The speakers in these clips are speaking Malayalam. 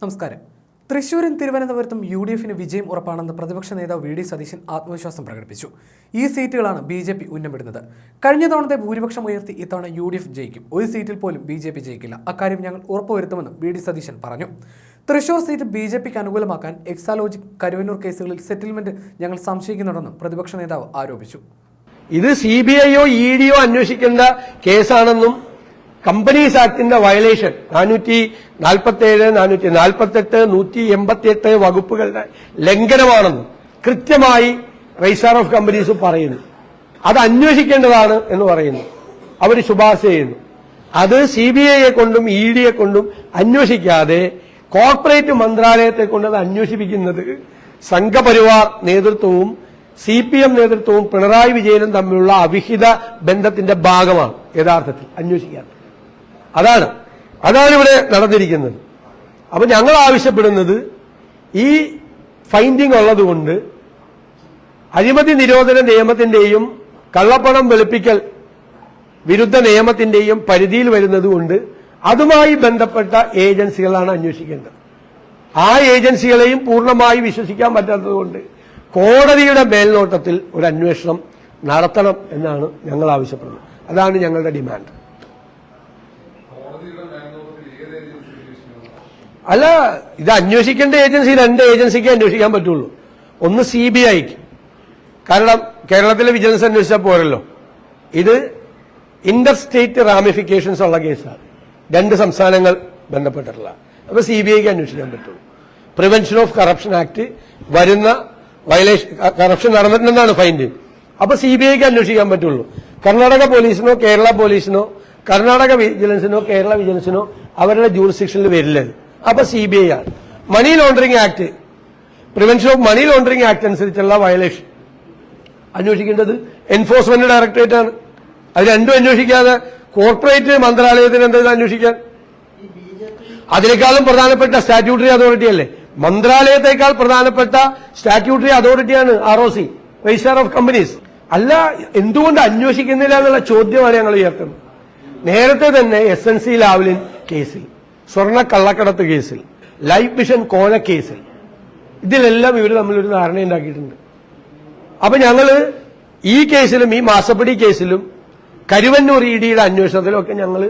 നമസ്കാരം. തൃശൂരും തിരുവനന്തപുരത്തും യു ഡി എഫിന് വിജയം ഉറപ്പാണെന്ന് പ്രതിപക്ഷ നേതാവ് വി ഡി സതീശൻ ആത്മവിശ്വാസം പ്രകടിപ്പിച്ചു. ഈ സീറ്റുകളാണ് ബി ജെ പി ഉന്നമിടുന്നത്. കഴിഞ്ഞ തവണത്തെ ഭൂരിപക്ഷം ഉയർത്തി ഇത്തവണ യു ഡി എഫ് ജയിക്കും. ഒരു സീറ്റിൽ പോലും ബി ജെ പി ജയിക്കില്ല. അക്കാര്യം ഞങ്ങൾ ഉറപ്പുവരുത്തുമെന്നും വി ഡി സതീശൻ പറഞ്ഞു. തൃശൂർ സീറ്റ് ബി ജെ പിക്ക് അനുകൂലമാക്കാൻ എക്സാലോജിക് കരുവന്നൂർ കേസുകളിൽ സെറ്റിൽമെന്റ് ഞങ്ങൾ സംശയിക്കുന്നുണ്ടെന്നും പ്രതിപക്ഷ നേതാവ് ആരോപിച്ചു. ഇത് സി ബി ഐയോ ഇ ഡിയോ അന്വേഷിക്കേണ്ട കേസാണെന്നും കമ്പനീസ് ആക്ടിന്റെ വയലേഷൻ നാനൂറ്റി നാൽപ്പത്തേഴ് നാനൂറ്റി നാൽപ്പത്തെട്ട് നൂറ്റി എൺപത്തിയെട്ട് വകുപ്പുകളുടെ ലംഘനമാണെന്ന് കൃത്യമായി രജിസ്ട്രാർ ഓഫ് കമ്പനീസ് പറയുന്നു. അത് അന്വേഷിക്കേണ്ടതാണ് എന്ന് പറയുന്നു. അവർ ശുപാർശ ചെയ്യുന്നു. അത് സി ബി ഐയെ കൊണ്ടും ഇ ഡിയെ കൊണ്ടും അന്വേഷിക്കാതെ കോർപ്പറേറ്റ് മന്ത്രാലയത്തെ കൊണ്ട് അത് അന്വേഷിപ്പിക്കുന്നത് സംഘപരിവാർ നേതൃത്വവും സി പി എം നേതൃത്വവും പിണറായി വിജയനും തമ്മിലുള്ള അവിഹിത ബന്ധത്തിന്റെ ഭാഗമാണ് യഥാർത്ഥത്തിൽ അന്വേഷിക്കാൻ അതാണ്. അതാണ് ഇവിടെ നടന്നിരിക്കുന്നത്. അപ്പൊ ഞങ്ങൾ ആവശ്യപ്പെടുന്നത് ഈ ഫൈൻഡിംഗ് ഉള്ളതുകൊണ്ട് അഴിമതി നിരോധന നിയമത്തിന്റെയും കള്ളപ്പണം വെളുപ്പിക്കൽ വിരുദ്ധ നിയമത്തിന്റെയും പരിധിയിൽ വരുന്നതുകൊണ്ട് അതുമായി ബന്ധപ്പെട്ട ഏജൻസികളാണ് അന്വേഷിക്കേണ്ടത്. ആ ഏജൻസികളെയും പൂർണമായി വിശ്വസിക്കാൻ പറ്റാത്തതുകൊണ്ട് കോടതിയുടെ മേൽനോട്ടത്തിൽ ഒരു അന്വേഷണം നടത്തണം എന്നാണ് ഞങ്ങൾ ആവശ്യപ്പെടുന്നത്. അതാണ് ഞങ്ങളുടെ ഡിമാൻഡ്. അല്ല ഇത് അന്വേഷിക്കേണ്ട ഏജൻസി രണ്ട് ഏജൻസിക്ക് അന്വേഷിക്കാൻ പറ്റുള്ളൂ. ഒന്ന് സി ബി ഐക്ക് കാരണം കേരളത്തിലെ വിജിലൻസ് അന്വേഷിച്ചാൽ പോരല്ലോ. ഇത് ഇന്റർ സ്റ്റേറ്റ് റാമിഫിക്കേഷൻസ് ഉള്ള കേസാണ്. രണ്ട് സംസ്ഥാനങ്ങൾ ബന്ധപ്പെട്ടിട്ടുള്ള. അപ്പൊ സി ബി ഐക്ക് അന്വേഷിക്കാൻ പറ്റുള്ളൂ. പ്രിവെൻഷൻ ഓഫ് കറപ്ഷൻ ആക്ട് വരുന്ന വയലേഷൻ കറപ്ഷൻ നടന്നിട്ടുണ്ടെന്നാണ് ഫൈൻഡ് അപ്പൊ സി ബി ഐക്ക് അന്വേഷിക്കാൻ പറ്റുള്ളൂ. കർണാടക പോലീസിനോ കേരള പോലീസിനോ കർണാടക വിജിലൻസിനോ കേരള വിജിലൻസിനോ അവരുടെ ജൂറിസ്ഡിക്ഷനിൽ വരില്ല ഇത്. അപ്പൊ സി ബി ഐ ആണ്. Money laundering act prevention of money laundering act അനുസരിച്ചുള്ള വയലേഷൻ അന്വേഷിക്കേണ്ടത് എൻഫോഴ്സ്മെന്റ് ഡയറക്ടറേറ്റ് ആണ്. അത് രണ്ടും അന്വേഷിക്കാതെ കോർപ്പറേറ്റ് മന്ത്രാലയത്തിന് എന്തെങ്കിലും അന്വേഷിക്കാൻ? അതിനേക്കാളും പ്രധാനപ്പെട്ട സ്റ്റാറ്റ്യൂട്ടറി അതോറിറ്റി അല്ലേ? മന്ത്രാലയത്തെക്കാൾ പ്രധാനപ്പെട്ട statutory അതോറിറ്റിയാണ് R O C registrar of companies അല്ല എന്തുകൊണ്ട് അന്വേഷിക്കുന്നില്ല എന്നുള്ള ചോദ്യമാണ് ഞങ്ങൾ ഉയർത്തുന്നത്. നേരത്തെ തന്നെ എസ് എൻ സി ലാവ്ലിൻ കേസിൽ സ്വർണ കള്ളക്കടത്ത് കേസിൽ ലൈഫ് മിഷൻ കോന കേസിൽ ഇതിലെല്ലാം ഇവർ തമ്മിലൊരു ധാരണയുണ്ടാക്കിയിട്ടുണ്ട് അപ്പൊ ഞങ്ങൾ ഈ കേസിലും ഈ മാസപ്പടി കേസിലും കരുവന്നൂർ ഇ ഡിയുടെ അന്വേഷണത്തിലും ഒക്കെ ഞങ്ങൾ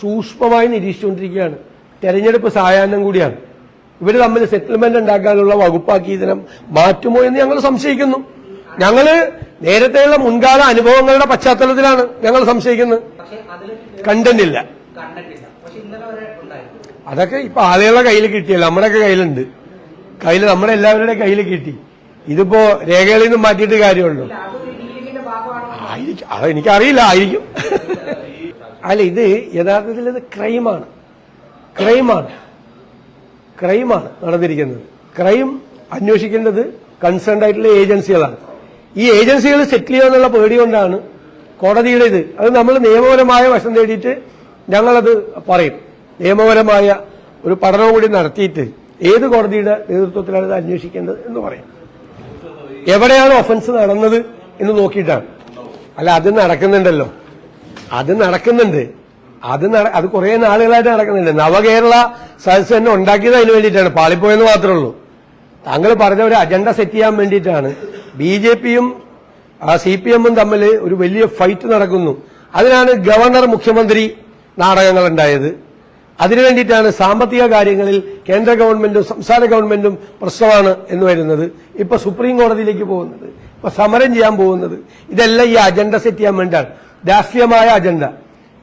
സൂക്ഷ്മമായി നിരീക്ഷിച്ചുകൊണ്ടിരിക്കുകയാണ്. തെരഞ്ഞെടുപ്പ് സായാഹ്നം കൂടിയാണ്. ഇവർ തമ്മിൽ സെറ്റിൽമെന്റ് ഉണ്ടാക്കാനുള്ള വകുപ്പാക്കി ഇതിനെ മാറ്റുമോ എന്ന് ഞങ്ങൾ സംശയിക്കുന്നു. ഞങ്ങൾ നേരത്തെയുള്ള മുൻകാല അനുഭവങ്ങളുടെ പശ്ചാത്തലത്തിലാണ് ഞങ്ങൾ സംശയിക്കുന്നത്. കണ്ടന്റ് ഇല്ല അതൊക്കെ ഇപ്പൊ ആളുകളുടെ കയ്യിൽ കിട്ടിയല്ലോ നമ്മുടെയൊക്കെ കയ്യിലുണ്ട്. കയ്യിൽ നമ്മുടെ എല്ലാവരുടെ കയ്യിൽ കിട്ടി. ഇതിപ്പോ രേഖകളിൽ നിന്ന് മാറ്റിയിട്ട് കാര്യമുള്ളൂ. ആയിരിക്കും. അത് എനിക്കറിയില്ല ആയിരിക്കും. അല്ല ഇത് യഥാർത്ഥത്തിൽ ഇത് ക്രൈമാണ്. ക്രൈമാണ്. ക്രൈമാണ് നടന്നിരിക്കുന്നത്. ക്രൈം അന്വേഷിക്കേണ്ടത് കൺസേൺഡ് ആയിട്ടുള്ള ഏജൻസികളാണ്. ഈ ഏജൻസികൾ സെറ്റിൽ ചെയ്യാന്നുള്ള പേടി കൊണ്ടാണ് കോടതിയുടെ ഇത്. അത് നമ്മൾ നിയമപരമായ വശം തേടിയിട്ട് ഞങ്ങളത് പറയും. നിയമപരമായ ഒരു പഠനം കൂടി നടത്തിയിട്ട് ഏത് കോടതിയുടെ നേതൃത്വത്തിലാണ് ഇത് അന്വേഷിക്കേണ്ടത് എന്ന് പറയും. എവിടെയാണ് ഒഫൻസ് നടന്നത് എന്ന് നോക്കിയിട്ടാണ്. അല്ല അത് നടക്കുന്നുണ്ടല്ലോ. അത് നടക്കുന്നുണ്ട്. അത് അത് കുറെ നാളുകളായിട്ട് നടക്കുന്നുണ്ട്. നവകേരള സദസ് തന്നെ ഉണ്ടാക്കിയത് അതിന് വേണ്ടിയിട്ടാണ്. പാളിപ്പോയെന്ന് മാത്രമേ ഉള്ളൂ. താങ്കൾ പറഞ്ഞ ഒരു അജണ്ട സെറ്റ് ചെയ്യാൻ വേണ്ടിയിട്ടാണ്. ബി ജെ പിയും സി പി എമ്മും തമ്മിൽ ഒരു വലിയ ഫൈറ്റ് നടക്കുന്നു. അതിനാണ് ഗവർണർ മുഖ്യമന്ത്രി നാടകങ്ങൾ ഉണ്ടായത് അതിനു വേണ്ടിയിട്ടാണ് സാമ്പത്തിക കാര്യങ്ങളിൽ കേന്ദ്ര ഗവൺമെന്റും സംസ്ഥാന ഗവൺമെന്റും പ്രശ്നമാണ് എന്ന് വരുന്നത്. ഇപ്പൊ സുപ്രീം കോടതിയിലേക്ക് പോകുന്നത്. ഇപ്പൊ സമരം ചെയ്യാൻ പോകുന്നത്. ഇതെല്ലാം ഈ അജണ്ട സെറ്റ് ചെയ്യാൻ വേണ്ടിയാണ്. രാഷ്ട്രീയമായ അജണ്ട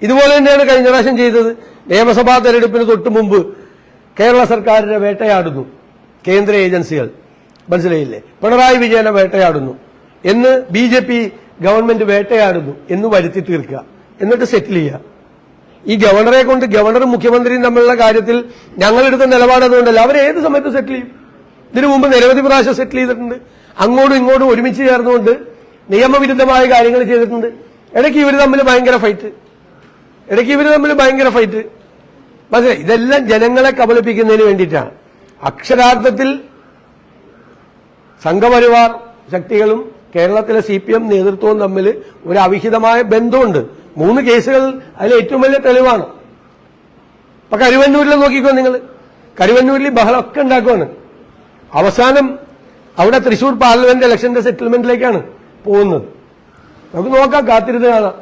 ഇതുപോലെ തന്നെയാണ് കഴിഞ്ഞ പ്രാവശ്യം ചെയ്തത്. നിയമസഭാ തെരഞ്ഞെടുപ്പിന് തൊട്ട് മുമ്പ് കേരള സർക്കാരിനെ വേട്ടയാടുന്നു കേന്ദ്ര ഏജൻസികൾ. മനസ്സിലായില്ലേ? പിണറായി വിജയനെ വേട്ടയാടുന്നു. എന്ന് ബി ജെ പി ഗവൺമെന്റ് വേട്ടയാടുന്നു എന്ന് വരുത്തി തീർക്കുക. എന്നിട്ട് സെറ്റിൽ ചെയ്യുക. ഈ ഗവർണറെ കൊണ്ട് ഗവർണറും മുഖ്യമന്ത്രിയും തമ്മിലുള്ള കാര്യത്തിൽ ഞങ്ങളെടുത്ത നിലപാട് അതുകൊണ്ടല്ല. അവർ ഏത് സമയത്ത് സെറ്റിൽ ചെയ്യും? ഇതിനു മുമ്പ് നിരവധി പ്രാവശ്യം സെറ്റിൽ ചെയ്തിട്ടുണ്ട്. അങ്ങോട്ടും ഇങ്ങോട്ടും ഒരുമിച്ച് ചേർന്നുകൊണ്ട് നിയമവിരുദ്ധമായ കാര്യങ്ങൾ ചെയ്തിട്ടുണ്ട്. ഇടയ്ക്ക് ഇവർ തമ്മിൽ ഭയങ്കര ഫൈറ്റ് ഇടയ്ക്ക് ഇവർ തമ്മിൽ ഭയങ്കര ഫൈറ്റ് പക്ഷേ ഇതെല്ലാം ജനങ്ങളെ കബളിപ്പിക്കുന്നതിന് വേണ്ടിയിട്ടാണ്. അക്ഷരാർത്ഥത്തിൽ സംഘപരിവാർ ശക്തികളും കേരളത്തിലെ സി പി എം നേതൃത്വവും തമ്മിൽ ഒരു അവിഹിതമായ ബന്ധമുണ്ട്. മൂന്ന് കേസുകൾ അതിൽ ഏറ്റവും വലിയ തെളിവാണ്. ഇപ്പൊ കരുവന്നൂരിൽ നോക്കിക്കോ നിങ്ങൾ കരുവന്നൂരിൽ ബഹളമൊക്കെ ഉണ്ടാക്കുവാണ്. അവസാനം അവിടെ തൃശൂർ പാർലമെന്റ് ഇലക്ഷന്റെ സെറ്റിൽമെന്റിലേക്കാണ് പോകുന്നത്. നമുക്ക് നോക്കാം കാത്തിരുന്ന് കാണാം.